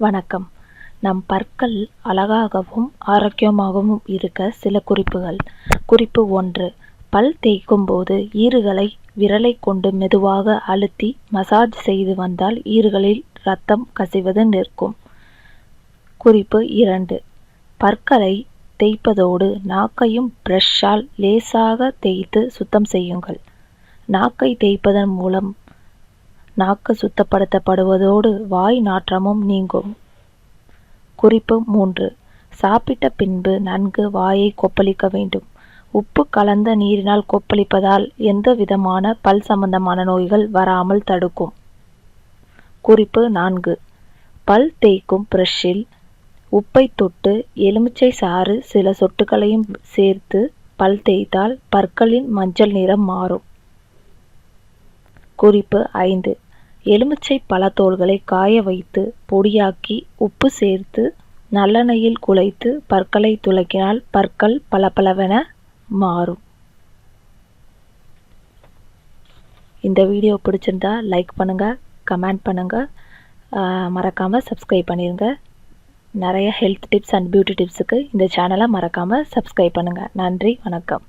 வணக்கம். நம் பற்கள் அழகாகவும் ஆரோக்கியமாகவும் இருக்க சில குறிப்புகள். குறிப்பு ஒன்று பல் தேய்க்கும் போது ஈறுகளை விரலை கொண்டு மெதுவாக அழுத்தி மசாஜ் செய்து வந்தால் ஈறுகளில் ரத்தம் கசிவது நிற்கும். குறிப்பு இரண்டு பற்களை தேய்ப்பதோடு நாக்கையும் பிரஷ்ஷால் லேசாக தேய்த்து சுத்தம் செய்யுங்கள். நாக்கை தேய்ப்பதன் மூலம் நாக்கு சுத்தப்படுத்தப்படுவதோடு வாய் நாற்றமும் நீங்கும். குறிப்பு மூன்று. சாப்பிட்ட பின்பு நன்கு வாயை கொப்பளிக்க வேண்டும். உப்பு கலந்த நீரினால் கொப்பளிப்பதால் எந்த விதமான பல் சம்பந்தமான நோய்கள் வராமல் தடுக்கும். குறிப்பு நான்கு. பல் தேய்க்கும் பிரஷ்ஷில் உப்பை தொட்டு எலுமிச்சை சாறு சில சொட்டுகளையும் சேர்த்து பல் தேய்த்தால் பற்களின் மஞ்சள் நிறம் மாறும். குறிப்பு ஐந்து. எலுமிச்சை பழத்தோல்களை காய வைத்து பொடியாக்கி உப்பு சேர்த்து நல்லெண்ணெயில் குழைத்து பற்களை துலக்கினால் பற்கள் பளபளவென மாறும். இந்த வீடியோ பிடிச்சிருந்தா லைக் பண்ணுங்கள் கமெண்ட் பண்ணுங்கள் மறக்காமல் சப்ஸ்கிரைப் பண்ணிடுங்க நிறைய ஹெல்த் டிப்ஸ் அண்ட் பியூட்டி டிப்ஸுக்கு இந்த சேனலை மறக்காமல் சப்ஸ்கிரைப் பண்ணுங்கள் நன்றி வணக்கம்.